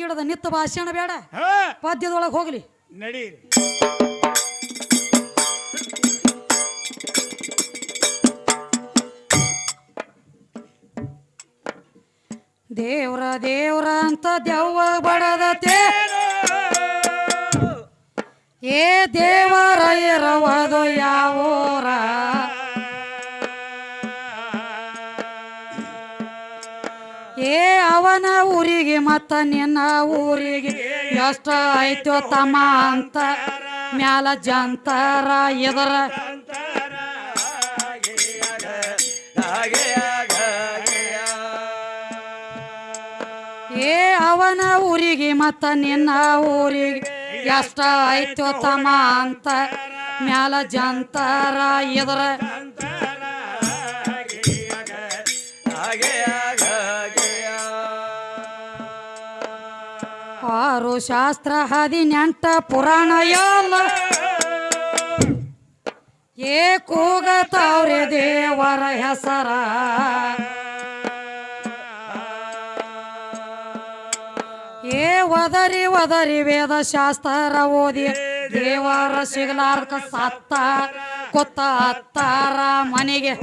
ಗಿಡದ ನಿತ್ತ ಭಾಷಣ ಬೇಡ. ಪದ್ಯದೊಳಗೆ ಹೋಗ್ಲಿ. ನಡಿ ದೇವ್ರ ದೇವ್ರ ಅಂತ ದೆವ್ವ ಬಡದತೆ ಏ ದೇವರ ಇರವದು ಯಾವೋರ. ಏ ಅವನ ಊರಿಗೆ, ಮತ್ತ ನಿನ್ನ ಊರಿಗೆ. ಎಷ್ಟ ಐತೋ ತಮ್ಮ ಅಂತ ಮ್ಯಾಲ ಜಂತರ, ಎದರ. ಏ ಅವನ ಊರಿಗೆ, ಮತ್ತ ನಿನ್ನ ಊರಿಗೆ. ಎಷ್ಟ ಐತೋ ತಮ್ಮ ಅಂತ ಮ್ಯಾಲ ಜಂತರ, ಎದರ. ಆರು ಶಾಸ್ತ್ರ ಹದಿನೆಂಟ ಪುರಾಣ ಎಲ್ಲ ಏ ಕೂಗತಾವ್ರೆ ದೇವರ ಹೆಸರ. ಏ ಒದರಿ ಒದರಿ ವೇದ ಶಾಸ್ತ್ರ ಓದಿ ದೇವರ ಸಿಗಲಾರ್ಕ ಸತ್ತ, ಕೊತ್ತ ಅತ್ತಾರ ಮನೆಗೆ.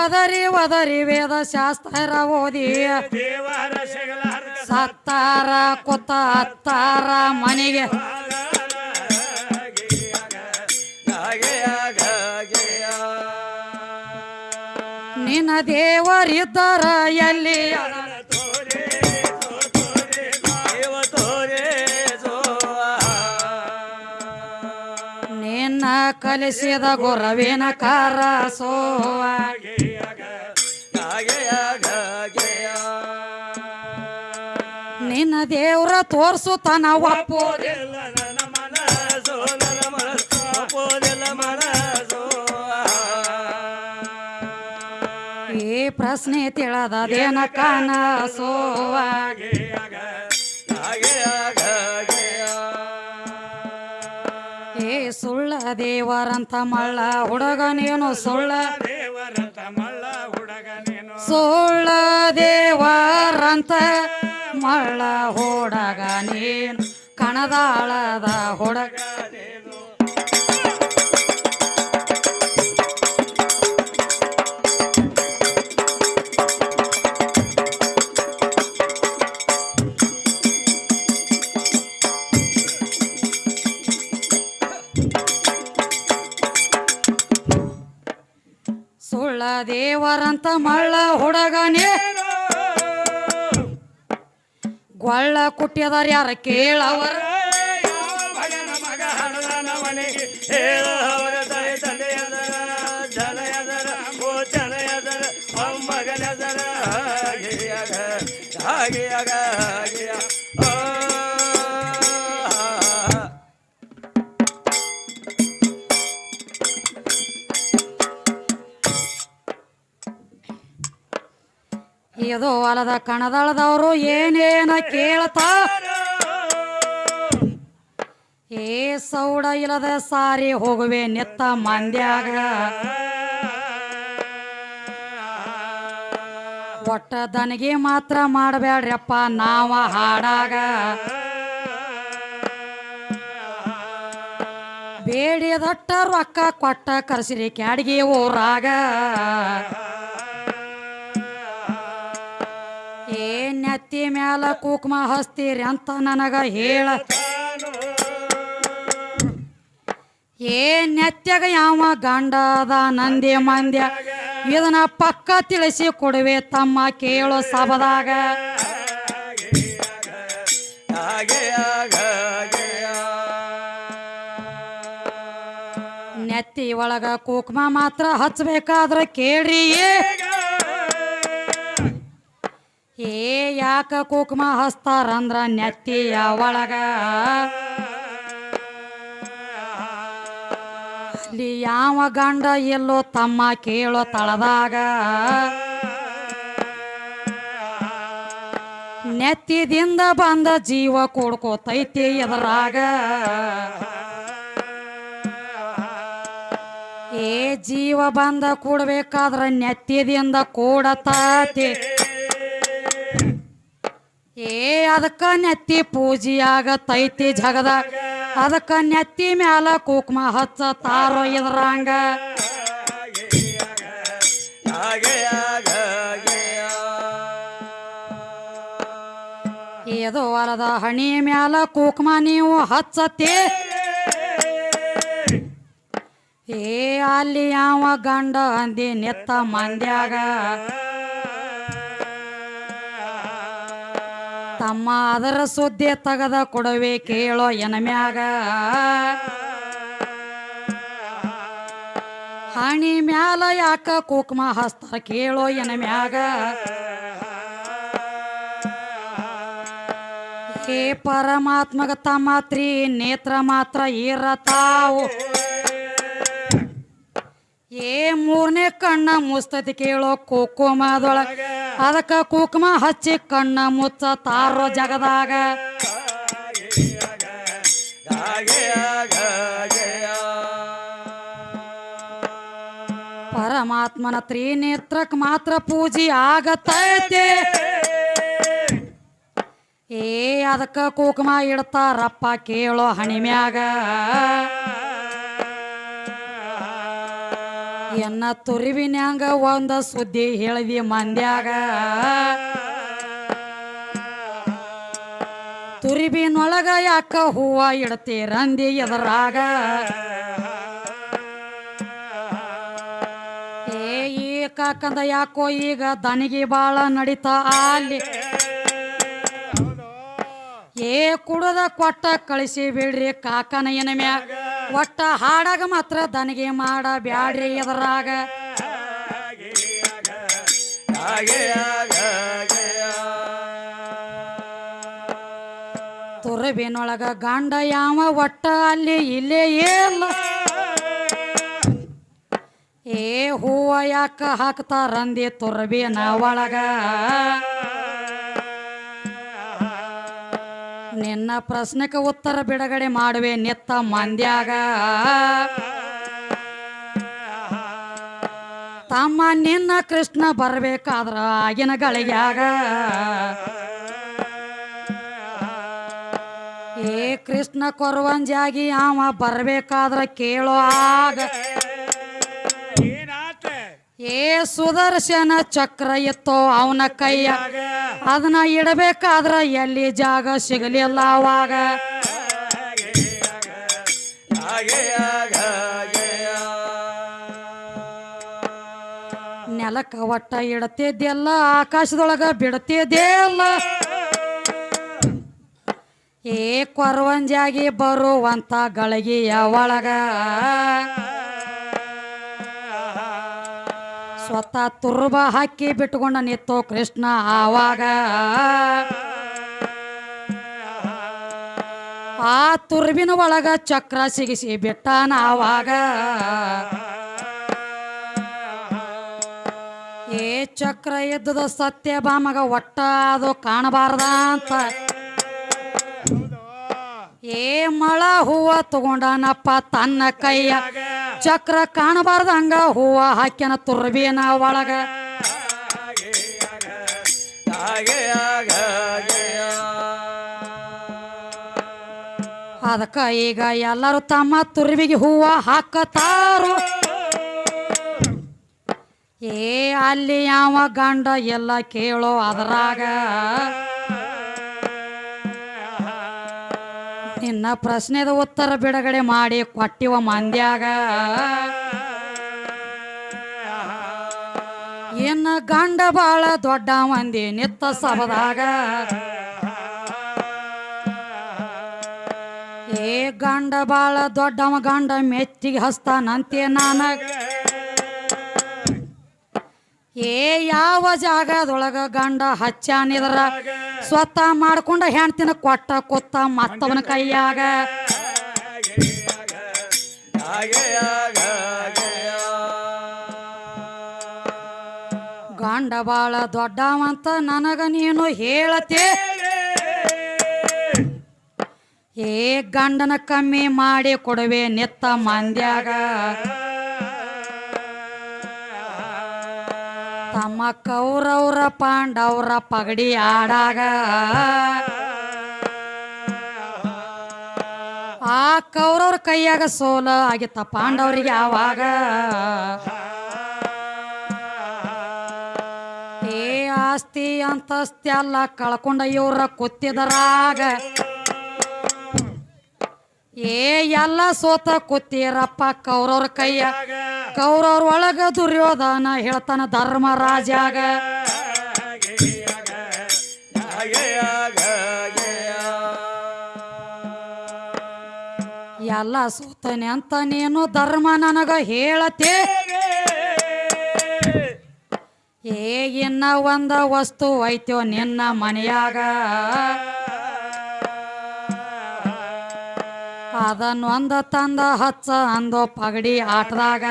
ಒದರಿ ಒದರಿ ವೇದ ಶಾಸ್ತ್ರ ಓದಿ. ದೇವರ ಸತ್ತಾರ ಕೊತ್ತ ಹತ್ತಾರ ಮನೆಗೆ ನಿನ್ನ ದೇವರಿದ್ದರ ಎಲ್ಲಿ ನಿನ್ನ ಕಲಿಸಿದ ಗುರವಿನ ಕಾರ ನಿನ್ನ ದೇವ್ರ ತೋರ್ಸುತ್ತಾನ ಒಪ್ಪೋದೆ ಈ ಪ್ರಶ್ನೆ ತಿಳದದೇನ ಕನಸೋವ ಏ ಸುಳ್ಳ ದೇವರಂತ ಮಳ್ಳ ಹುಡುಗನೇನು ಸುಳ್ಳ ದೇವರಂತ ಮಳ್ಳ ಹುಡುಗ ನೀನು ಸುಳ್ಳ ದೇವರಂತ ಮಳ್ಳ ಹುಡುಗ ನೀನು ಕಣದಾಳದ ಹುಡುಗ. ದೇವರಂತ ಮಳ್ಳ ಹುಡುಗನೇ. ಗೊಳ್ಳ ಕುಟ್ಟಿದಾರ ಯಾರ ಕೇಳವರ? ಇದು ಹೊಲದ ಕಣದಳದವರು ಏನೇನ ಕೇಳ್ತಾರ ಏ ಸೌಡ ಇಲ್ಲದ ಸಾರಿ ಹೋಗುವೆ ನೆತ್ತ ಮಂದ್ಯಾಗ. ಒಟ್ಟ ದನಗೆ ಮಾತ್ರ ಮಾಡಬೇಡ್ರಪ್ಪ ನಾವ ಹಾಡಾಗ. ಬೇಡಿದಟ್ಟ ರೊಕ್ಕ ಕೊಟ್ಟ ಕರ್ಸಿರಿ ಕ್ಯಾಡಿಗೆ ಊರಾಗ. ನೆತ್ತಿ ಮ್ಯಾಲ ಕುಕ್ಮ ಹಸ್ತೀರಿ ಅಂತ ನನಗ ಹೇಳ. ಏ ನೆತ್ಯಾಗ ಯಾವ ಗಂಡ ಅದ ನಂದಿ ಮಂದ್ಯ? ಇದನ್ನ ಪಕ್ಕ ತಿಳಿಸಿ ಕೊಡುವೆ ತಮ್ಮ ಕೇಳೋ ಸಬದಾಗ ನೆತ್ತಿ ಒಳಗ ಕುಕ್ಮ ಮಾತ್ರ ಹಚ್ಬೇಕಾದ್ರ ಕೇಳ್ರಿ. ಏ ಯಾಕ ಕುಕುಮ ಹಸ್ತಾರಂದ್ರ ನೆತ್ತಿಯ ಒಳಗ? ಅಲ್ಲಿ ಯಾವ ಗಂಡ ಎಲ್ಲೋ ತಮ್ಮ ಕೇಳೋ ತಳದಾಗ? ನೆತ್ತಿದಿಂದ ಬಂದ ಜೀವ ಕೊಡ್ಕೋತೈತಿ ಎದರಾಗ? ಏ ಜೀವ ಬಂದ ಕೊಡ್ಬೇಕಾದ್ರ ನೆತ್ತಿದಿಂದ ಕೂಡತಾತಿ. ಏ, ಅದಕ್ಕ ನೆತ್ತಿ ಪೂಜಿಯಾಗ ತೈತಿ ಜಗದ ಅದಕ್ಕ ನೆತ್ತಿ ಮ್ಯಾಲ ಕುಕ್ಮ ಹಚ್ಚ ತಾರೋ ಇದ್ರಂಗ ಇದು ಹೊಲದ ಹಣಿ ಮ್ಯಾಲ ಕುಕ್ಮ ನೀವು ಹಚ್ಚತಿ. ಏ, ಅಲ್ಲಿ ಯಾವ ಗಂಡ ಅಂದಿ ನೆತ್ತ ಮಂದ್ಯಾಗ. ತಮ್ಮ ಅದರ ಸುದ್ದಿ ತಗದ ಕೊಡವೆ ಕೇಳೋ ಎನಮ್ಯಾಗ ಹಣಿ ಮ್ಯಾಲ ಯಾಕ ಕುಕ್ಮ ಹಸ್ತ ಕೇಳೋ ಎನಮ್ಯಾಗ ಹೇ ಪರಮಾತ್ಮಗ ತಮ್ಮ ತ್ರೀ ನೇತ್ರ ಮಾತ್ರ ಇರತಾವು. ಏ ಮೂರನೇ ಕಣ್ಣ ಮುಸ್ತತಿ ಕೇಳೋ ಕುಕುಮದೊಳ ಅದಕ್ಕ ಕುಕುಮ ಹಚ್ಚಿ ಕಣ್ಣ ಮುಚ್ಚ ತಾರೋ ಜಗದಾಗ. ಪರಮಾತ್ಮನ ತ್ರಿನೇತ್ರಕ್ ಮಾತ್ರ ಪೂಜೆ ಆಗತೈತೆ. ಏ ಅದಕ್ಕ ಕುಕುಮ ಇಡ್ತಾರಪ್ಪ ಕೇಳೋ ಹಣಿಮ್ಯಾಗ. ಎನ್ನ ತುರಿವಿನ್ಯಾಂಗ ಒಂದ ಸುದ್ದಿ ಹೇಳಿದಿ ಮಂದ್ಯಾಗ. ತುರಿಬಿನೊಳಗ ಯಾಕ ಹೂವ ಇಡ್ತೀರಂದಿ ಎದರಾಗ. ಏ ಈ ಕಾಕಂದ ಯಾಕೋ ಈಗ ದನಿಗೆ ಬಾಳ ನಡೀತಾ ಅಲ್ಲಿ. ಏ ಕುಡದ ಕೊಟ್ಟ ಕಳಿಸಿ ಬಿಡ್ರಿ ಕಾಕನ ಏನ ಮ್ಯಾಗ ಒಟ್ಟ ಹಾಡಾಗ ಮಾತ್ರ ದನಿಗೆ ಮಾಡ ಬ್ಯಾಡ್ರಿ ಎದರಾಗ. ತುರಬೇನೊಳಗ ಗಂಡ ಯಾವ ಒಟ್ಟ ಅಲ್ಲಿ ಇಲ್ಲೇ ಇಲ್ಲ. ಏ ಹೂವ ಯಾಕ ಹಾಕ್ತಾರಂದಿ ತುರಬೇನ ಒಳಗ. ನಿನ್ನ ಪ್ರಶ್ನೆಗೆ ಉತ್ತರ ಬಿಡುಗಡೆ ಮಾಡುವೆ ನೆತ್ತ ಮಂದ್ಯಾಗ. ತಮ್ಮ ನಿನ್ನ ಕೃಷ್ಣ ಬರಬೇಕಾದ್ರ ಆಗಿನ ಗಳಿಗ್ಯಾಗ. ಏ ಕೃಷ್ಣ ಕೊರವಂಜಾಗಿ ಅವ ಬರ್ಬೇಕಾದ್ರ ಕೇಳೋ ಆಗ. ಏ ಸುದರ್ಶನ ಚಕ್ರ ಇತ್ತು ಅವನ ಕೈಯ. ಅದನ್ನ ಇಡಬೇಕಾದ್ರ ಎಲ್ಲಿ ಜಾಗ ಸಿಗಲಿಲ್ಲ ಅವಾಗ. ನೆಲಕ್ಕ ಒಟ್ಟ ಇಡತಿದ್ದೆಲ್ಲ ಆಕಾಶದೊಳಗ ಬಿಡ್ತಿದ್ದೆಲ್ಲ ಏ ಕೊರವಂಜಾಗಿ ಬರುವಂತ ಗಳಿಗೆಯ ಒಳಗ. ಸ್ವತಃ ತುರ್ಬ ಹಾಕಿ ಬಿಟ್ಕೊಂಡ ನಿತ್ತೋ ಕೃಷ್ಣ ಆವಾಗ. ಆ ತುರ್ಬಿನ ಒಳಗ ಚಕ್ರ ಸಿಗಿಸಿ ಬಿಟ್ಟಾನ ಆವಾಗ. ಏ ಚಕ್ರ ಎದ್ದದ ಸತ್ಯ ಬಾಮಗ ಒಟ್ಟ ಅದು ಕಾಣಬಾರ್ದ ಅಂತ. ಏ ಮಳ ಹೂವ ತಗೊಂಡನಪ್ಪ ತನ್ನ ಕೈಯ. ಚಕ್ರ ಕಾಣಬಾರ್ದಂಗ ಹೂವ ಹಾಕ್ಯನ ತುರ್ಬೇನ ಒಳಗ. ಅದಕ್ಕ ಈಗ ಎಲ್ಲರೂ ತಮ್ಮ ತುರ್ಬಿಗೆ ಹೂವ ಹಾಕತಾರು. ಏ ಅಲ್ಲಿ ಯಾವ ಗಂಡ ಎಲ್ಲ ಕೇಳೋ ಅದರಾಗ. ನಿನ್ನ ಪ್ರಶ್ನೆದ ಉತ್ತರ ಬಿಡುಗಡೆ ಮಾಡಿ ಕೊಟ್ಟಿವ ಮಂದ್ಯಾಗ. ಇನ್ನ ಗಂಡ ಬಾಳ ದೊಡ್ಡ ಮಂದಿ ನಿತ್ತ ಸಬದಾಗ ಏ ಗಂಡ ಬಾಳ ದೊಡ್ಡವ ಗಂಡ ಮೆಚ್ಚಿಗೆ ಹಸ್ತಾನಂತೆ ನನಗ. ಏ ಯಾವ ಜಾಗದೊಳಗ ಗಂಡ ಹಚ್ಚಾನಿದ್ರ ಸ್ವತಃ ಮಾಡ್ಕೊಂಡ ಹೆಣ್ತಿನ ಕೊಟ್ಟ ಕೊತ್ತ ಮತ್ತವನ ಕೈಯಾಗ. ಗಂಡ ಬಾಳ ದೊಡ್ಡವಂತ ನನಗ ನೀನು ಹೇಳತಿ. ಏ ಗಂಡನ ಕಮ್ಮಿ ಮಾಡಿ ಕೊಡುವೆ ನಿತ್ತ ಮಂದ್ಯಾಗ. ತಮ್ಮ ಕೌರವ್ರ ಪಾಂಡವ್ರ ಪಗಡಿ ಆಡಾಗ ಆ ಕೌರವ್ರ ಕೈಯಾಗ ಸೋಲ ಆಗಿತ್ತ ಪಾಂಡವರಿಗೆ ಆವಾಗ. ಏ ಆಸ್ತಿ ಅಂತಸ್ತಿ ಅಲ್ಲ ಕಳ್ಕೊಂಡ ಇವ್ರ ಕುತ್ತಿದರಾಗ ಏ, ಎಲ್ಲ ಸೋತ ಕುತ್ತೀರಪ್ಪ ಕೌರವ್ರ ಕೈಯ. ಕೌರವ್ರ ಒಳಗ ದುರ್ಯೋಧನ ಹೇಳ್ತಾನ ಧರ್ಮರಾಜಾಗ ಎಲ್ಲ ಸೋತನೆ ಅಂತ ನೀನು ಧರ್ಮ ನನಗ ಹೇಳತ್ತೆ ಏ, ಇನ್ನ ಒಂದ ವಸ್ತು ಐತ್ಯೋ ನಿನ್ನ ಮನೆಯಾಗ. ಅದನ್ನೊಂದ ತಂದ ಹಚ್ಚ ಅಂದೋ ಪಗಡಿ ಆಟದಾಗ.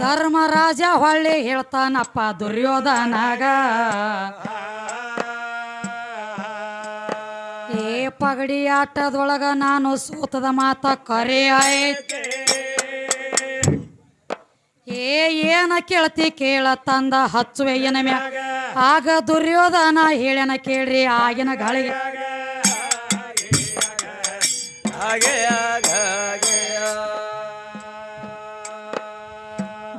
ಧರ್ಮರಾಜ ಹೊಳ್ಳಿ ಹೇಳ್ತಾನಪ್ಪ ದುರ್ಯೋಧನಾಗ. ಏ ಪಗಡಿ ಆಟದೊಳಗ ನಾನು ಸೋತದ ಮಾತ ಕರೆ ಐತಿ ಏನ ಕೇಳತಿ ಕೇಳ ತಂದ ಹಚ್ಚುವೆ ಏನ ಮ್ಯಾಗ ಆಗ ದುರ್ಯೋಧನ ಹೇಳನ ಕೇಳ್ರಿ ಆಗಿನ ಗಾಳಿಗೆ.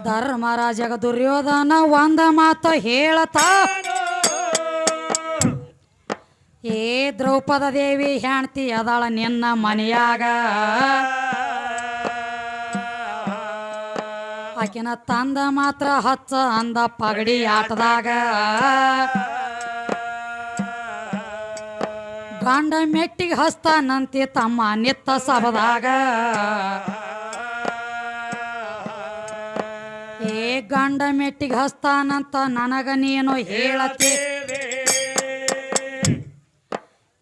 ಧರ್ಮರಾಜಗ ದುರ್ಯೋಧನ ಒಂದ ಮಾತು ಹೇಳತ. ಏ ದ್ರೌಪದ ದೇವಿ ಹೆಣ್ತಿ ಅದಾಳ ನಿನ್ನ ಮನೆಯಾಗ. ಆಕಿನ ತಂದ ಮಾತ್ರ ಹಚ್ಚ ಅಂದ ಪಗಡಿ ಆಟದಾಗ. ಗಂಡ ಮೆಟ್ಟಿಗೆ ಹಸ್ತಾನಂತಿ ತಮ್ಮ ನಿತ್ತ ಸಬದಾಗ ಏ ಗಂಡ ಮೆಟ್ಟಿಗೆ ಹಸ್ತಾನಂತ ನನಗ ನೀನು ಹೇಳತಿ.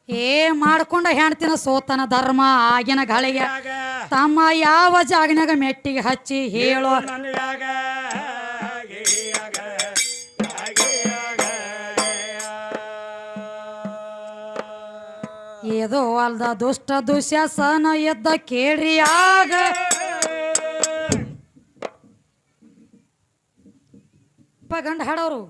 ಏ ಮಾಡ್ಕೊಂಡ ಹೆಣ್ತಿನ ಸೋತನ ಧರ್ಮ ಆಗಿನ ಗಳಿಗೆ. ತಮ್ಮ ಯಾವ ಜಾಗನಾಗ ಮೆಟ್ಟಿಗೆ ಹಚ್ಚಿ ಹೇಳೋ ಏದೋ ಅಲ್ದ ದುಷ್ಟ ದುಶ್ಯಾಸನ ಎದ್ದ ಕೇಳ್ರಿ ಆಗ. ಗಂಡ ಹಾಡೋರು.